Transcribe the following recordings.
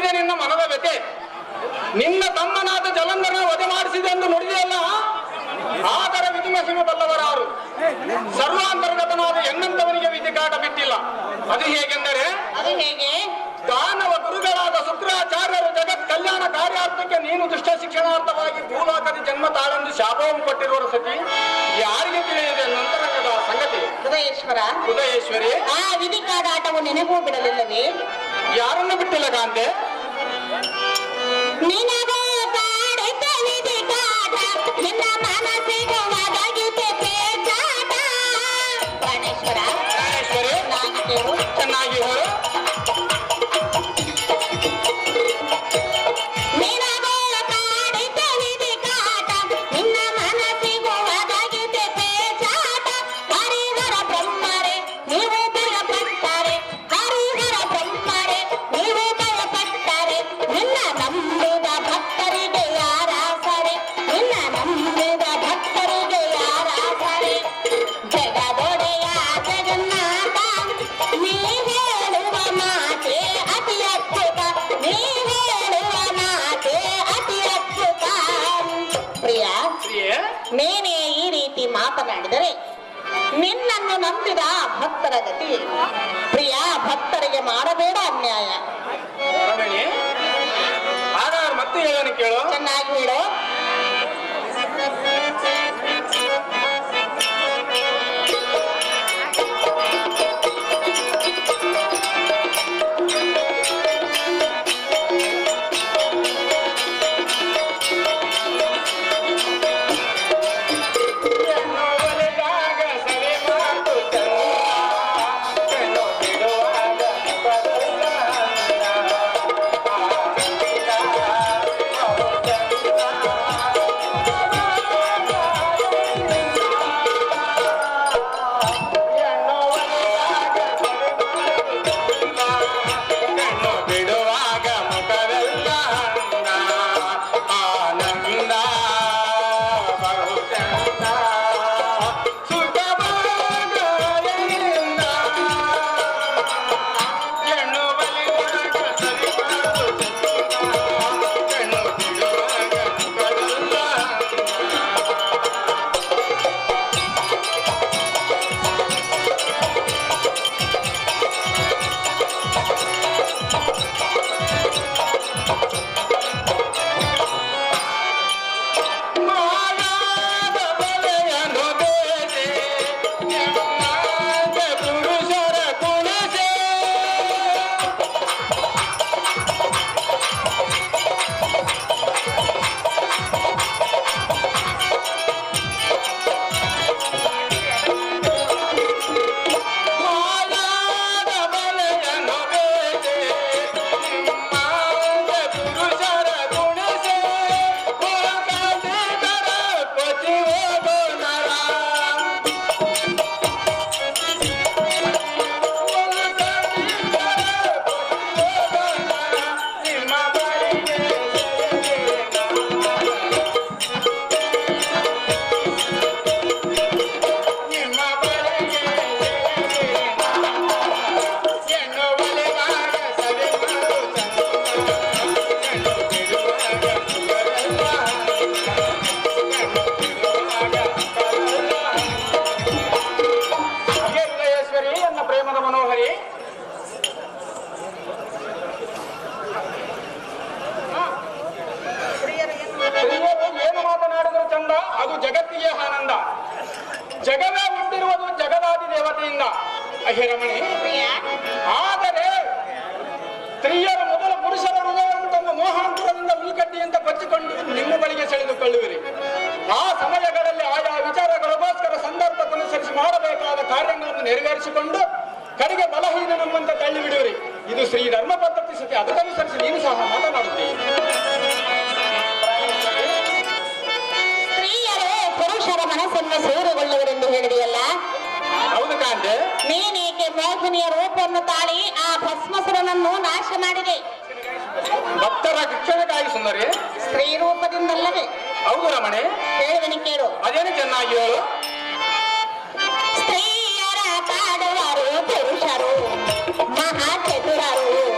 ನಿನ್ನ ಮನದ ವ್ಯತೆ ನಿನ್ನ ತಮ್ಮನಾದ ಜಲಂಧರ ವಧೆ ಮಾಡಿಸಿದೆ ಎಂದು ನುಡಿದೆಯಲ್ಲ? ಆದರ ವಿಧಿಮಸಿಮ ಬಲ್ಲವರಾರು. ಸರ್ವಾಂತರ್ಗತನಾದ ಎನ್ನಂತವನಿಗೆ ವಿಧಿಕಾಟ ಬಿಟ್ಟಿಲ್ಲ. ಅದು ಹೇಗೆಂದರೆ? ಅದು ದಾನವ ಗುರುಗಳಾದ ಶುಕ್ರಾಚಾರ್ಯರು ಜಗತ್ ಕಲ್ಯಾಣ ಕಾರ್ಯಾರ್ಥಕ್ಕೆ ನೀನು ದುಷ್ಟ ಶಿಕ್ಷಣಾರ್ಥವಾಗಿ ಭೂಲೋಕದಿ ಜನ್ಮ ತಾಳೆಂದು ಶಾಪವನ್ನು ಕೊಟ್ಟಿರುವ ಸತಿ. ಯಾರಿಗೆ ತಿಳಿದಿದೆ ನಂತರದ ಸಂಗತಿ. ಉದಯೇಶ್ವರ. ಉದಯೇಶ್ವರಿ. ಆ ವಿಧಿಕಾದ ಆಟವು ಬಿಡಲಿಲ್ಲ ನೀ ಯಾರನ್ನು ಬಿಟ್ಟಿಲ್ಲ ಕಾಂತೆ? Me neither. ನಂಬಿದ ಭಕ್ತರ ಗತಿ. ಪ್ರಿಯ ಭಕ್ತರಿಗೆ ಮಾಡಬೇಡ ಅನ್ಯಾಯ. ಮತ್ತೆ ಕೇಳು. ಚೆನ್ನಾಗಿ ಹೇಳು. ನೀನೇಕೆ ಮೋಹಿನಿಯ ರೂಪವನ್ನು ತಾಳಿ ಆ ಭಸ್ಮಸುರನನ್ನು ನಾಶ ಮಾಡಿದೆ. ಭಕ್ತರ ಕಿಚ್ಚನಕಾಯಿ ಸುಂದರಿ. ಸ್ತ್ರೀ ರೂಪದಿಂದಲ್ಲವೇ ಹೌದು ರಮಣೆ. ಹೇಳುವನಿ ಕೇಳು. ಅದೇನು ಚೆನ್ನಾಗಿ ಹೇಳು. ಸ್ತ್ರೀಯರ ಕಾಡುವರು ಪುರುಷರು ಮಹಾಚತುರರು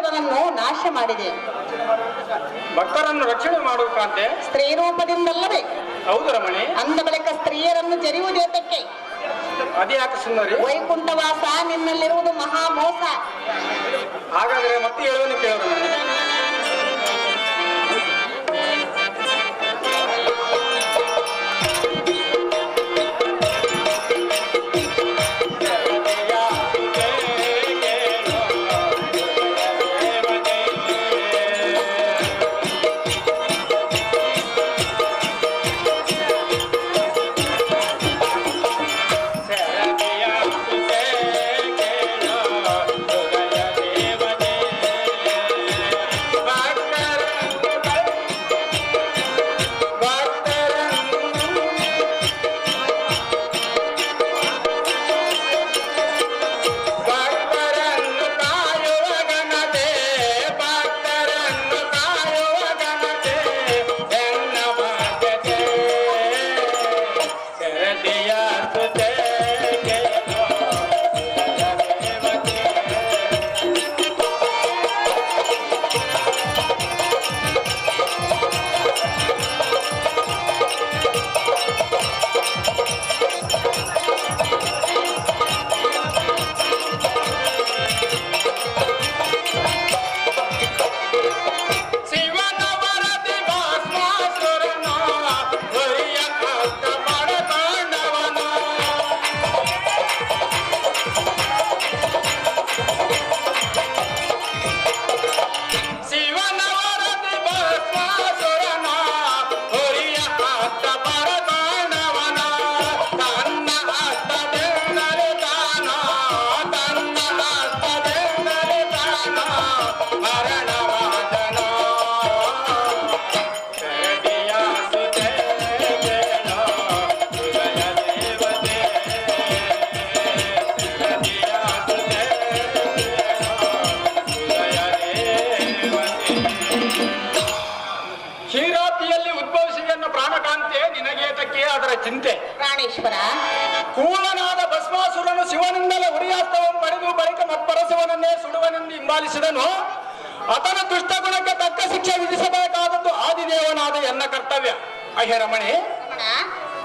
ಸರ್ವವನ್ನು ನಾಶ ಮಾಡಿದೆ. ಭಕ್ತರನ್ನು ರಕ್ಷಣೆ ಮಾಡುವಂತೆ ಸ್ತ್ರೀ ರೂಪದಿಂದಲ್ಲವೇ? ಹೌದು ರಮಣಿ. ಅಂದ ಬಳಿಕ ಸ್ತ್ರೀಯರನ್ನು ಜರಿಯುವುದೇತಕ್ಕೆ ಅದೇ ವೈಕುಂಠವಾಸ ನಿನ್ನಲ್ಲಿರುವುದು ಮಹಾ ಮೋಸ ಹಾಗಾದ್ರೆ ಮತ್ತೆ ಹೇಳುವ ಕೇಳೋಣ ಪಾಲಿಸಿದನು ಆತನ ದುಷ್ಟ ಗುಣಕ್ಕೆ ತಕ್ಕ ಶಿಕ್ಷೆ ವಿಧಿಸಬೇಕಾದದ್ದು ಆದಿದೇವನಾದ ಎನ್ನ ಕರ್ತವ್ಯ. ಅಹ್ಯ ರಮಣಿ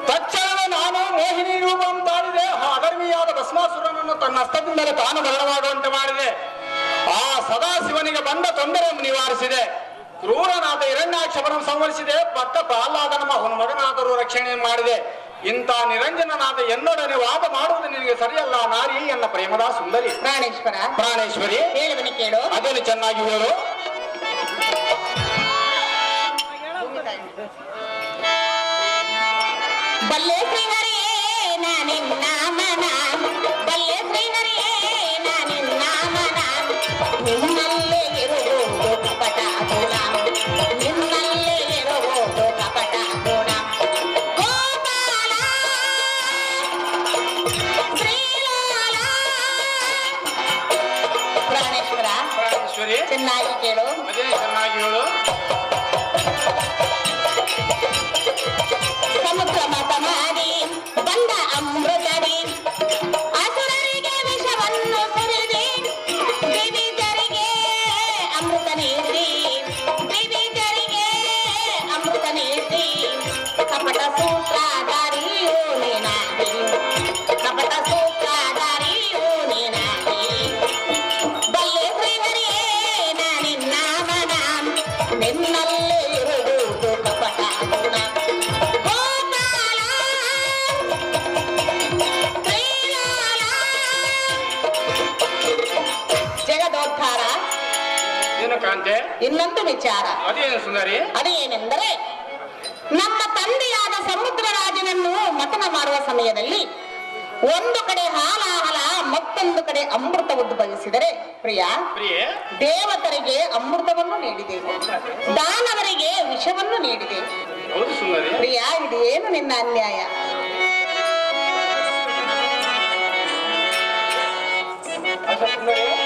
ತಕ್ಷಣ ನಾನು ಮೋಹಿನಿ ರೂಪಂ ತಾಳಿದೆ. ಅಧರ್ಮಿಯಾದ ಭಸ್ಮಾಸುರನನ್ನು ತನ್ನ ಹಸ್ತದಿಂದಲೇ ತಾನು ಮರಣವಾಗುವಂತೆ ಮಾಡಿದೆ. ಆ ಸದಾಶಿವನಿಗೆ ಬಂದ ತೊಂದರೆಯನ್ನು ನಿವಾರಿಸಿದೆ. ಕ್ರೂರನಾದ ಹಿರಣ್ಯಾಕ್ಷಪರನ್ನು ಸಂವರಿಸಿದೆ ಭಕ್ತ ಪ್ರಹ್ಲಾದ ನಮ್ಮ ಮಗನಾದರೂ ರಕ್ಷಣೆ ಮಾಡಿದೆ. ಇಂಥ ನಿರಂಜನನಾದ ಎನ್ನೊಡನೆ ವಾದ ಮಾಡುವುದು ನಿನಗೆ ಸರಿಯಲ್ಲ ನಾರಿ ಎನ್ನ ಪ್ರೇಮದ ಸುಂದರಿ. ಪ್ರಾಣೇಶ್ವರ ಪ್ರಾಣೇಶ್ವರಿ ಹೇಳಿದನು ಕೇಳು. ಅದನ್ನು ಚೆನ್ನಾಗಿ ಹೇಳು. ಬಲ್ಲೇ ಇನ್ನೊಂದಂತೆ ಇನ್ನೊಂದು ವಿಚಾರ. ಅದೇನು ಸುಂದರಿ? ಅದೇನೆಂದರೆ ನಮ್ಮ ತಂದೆಯಾದ ಸಮುದ್ರ ರಾಜನನ್ನು ಮತನ ಮಾಡುವ ಸಮಯದಲ್ಲಿ ಒಂದು ಕಡೆ ಹಾಲಾಹಲ ಮತ್ತೊಂದು ಕಡೆ ಅಮೃತ ಉದ್ಭವಿಸಿದರೆ ಪ್ರಿಯ ದೇವತರಿಗೆ ಅಮೃತವನ್ನು ನೀಡಿದೆ. ದಾನವರಿಗೆ ವಿಷವನ್ನು ನೀಡಿದೆ. ಪ್ರಿಯ ಇದು ಏನು ನಿನ್ನ ಅನ್ಯಾಯ? ಸುಂದರಿ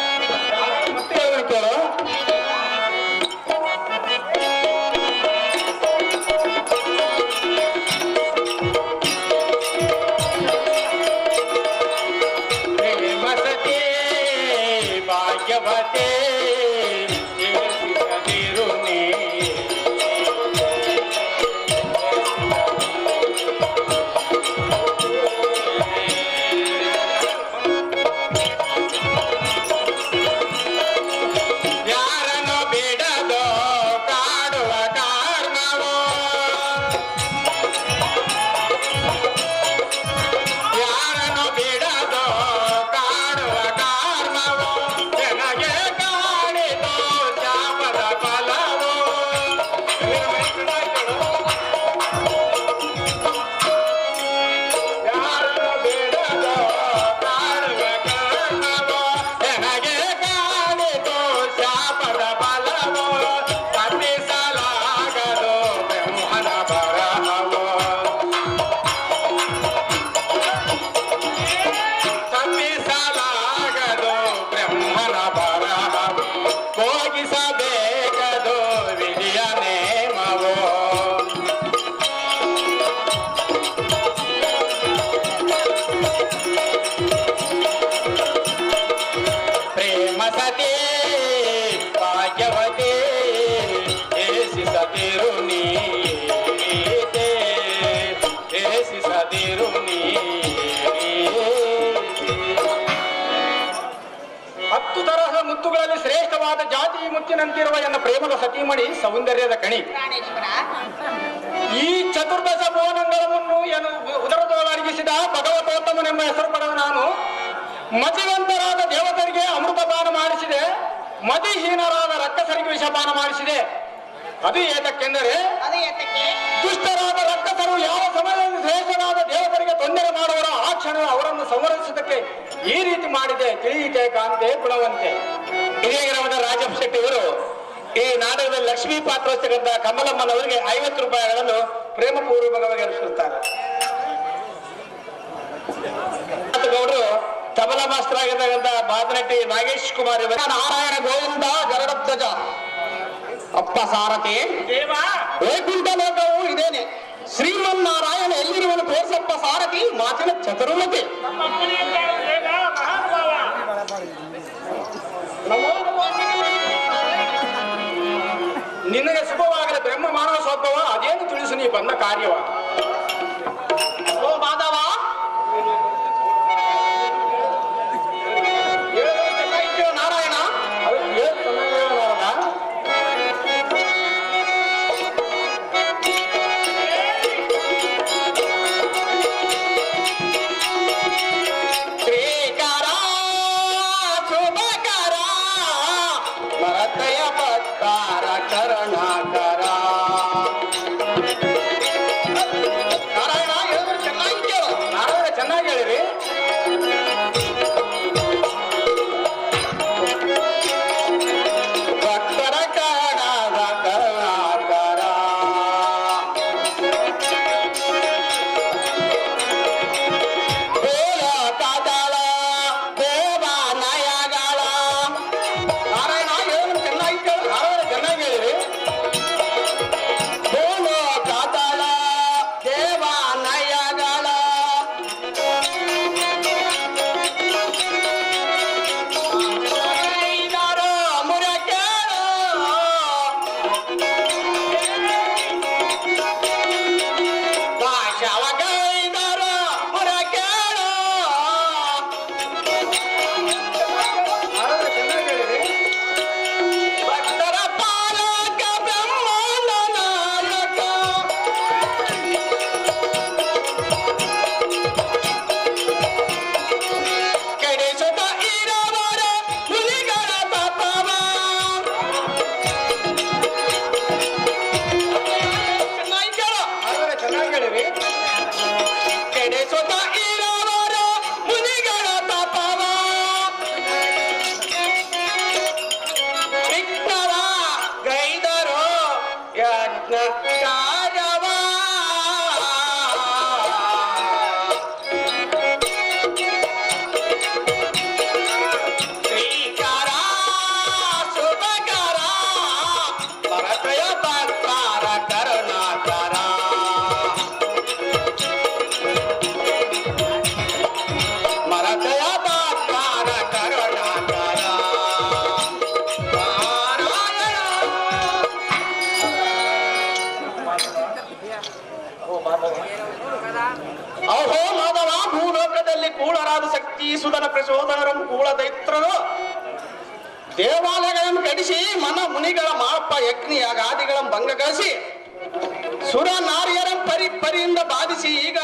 ಪ್ರೇಮದ ಮಾಡಿ ಸೌಂದರ್ಯದ ಕಣಿ. ಈ ಚತುರ್ದಶ ಭುವನಂಗಳವನ್ನು ಏನು ಉದರದೊಳಗಿಸಿದ ಭಗವತೋತ್ತಮನೆಂಬ ಹೆಸರು ಪಡೆದ ನಾನು. ಮತಿವಂತರಾದ ದೇವತರಿಗೆ ಅಮೃತಪಾನ ಮಾಡಿಸಿದೆ. ಮತಿಹೀನರಾದ ರಕ್ಕಸರಿಗೆ ವಿಷಪಾನ ಮಾಡಿಸಿದೆ. ಅದು ಏತಕ್ಕೆಂದರೆ ದುಷ್ಟರಾದ ರಕ್ಕಸರು ಯಾವ ಸಮಯದಲ್ಲಿ ಶ್ರೇಷ್ಠರಾದ ದೇವತರಿಗೆ ತೊಂದರೆ ಮಾಡುವರ ಆ ಕ್ಷಣ ಅವರನ್ನು ಸಂವರಿಸುವುದಕ್ಕೆ ಈ ರೀತಿ ಮಾಡಿದೆ. ತಿಳಿಯಿತೆ ಕಾಂತೆ ಗುಣವಂತೆ ಇದೇ ಗ್ರಾಮದ ರಾಜಪ್ಪ ಶೆಟ್ಟಿ ಅವರು ಈ ನಾಟಕದಲ್ಲಿ ಲಕ್ಷ್ಮೀ ಕಮಲಮ್ಮನ ಕಮಲಮ್ಮನವರಿಗೆ ಐವತ್ತು ರೂಪಾಯಿಗಳನ್ನು ಪ್ರೇಮಪೂರ್ವಕವಾಗಿ ಅನುಸರಿಸುತ್ತಾರೆ ಗೌಡರು ತಬಲ ಮಾಸ್ಟರ್ ಆಗಿರ್ತಕ್ಕಂಥ ಮಾತನಟ್ಟಿ ನಾಗೇಶ್ ಕುಮಾರ್ ನಾರಾಯಣ ಗೋವಿಂದ ಗರುಡಧ್ವಜ ಅಪ್ಪ ಸಾರಥಿ. ವೈಕುಂಠ ಲೋಕವು ಇದೇನೆ. ಶ್ರೀಮನ್ನಾರಾಯಣ ಎಲ್ಲಿರುವನು ತೋರ್ಸಪ್ಪ ಸಾರಥಿ ಮಾತಿನ ಚತುರ್ಮತಿ. ನಿನಗೆ ಶುಭವಾಗಲಿ ಬ್ರಹ್ಮ ಮಾನವ ಸ್ವಭಾವ ಅದೇನು ತಿಳಿಸು ನೀ ಬಂದ ಕಾರ್ಯವ? ಕಡಿಸಿ ಮನ ಮುನಿಗಳ ಮಾಪ ಯಜ್ಞ ಯಾಗಾದಿಗಳ ಭಂಗಗಳಿಸಿ ಸುರ ನಾರಿಯರ ಪರಿ ಪರಿಯಿಂದ ಬಾಧಿಸಿ ಈಗ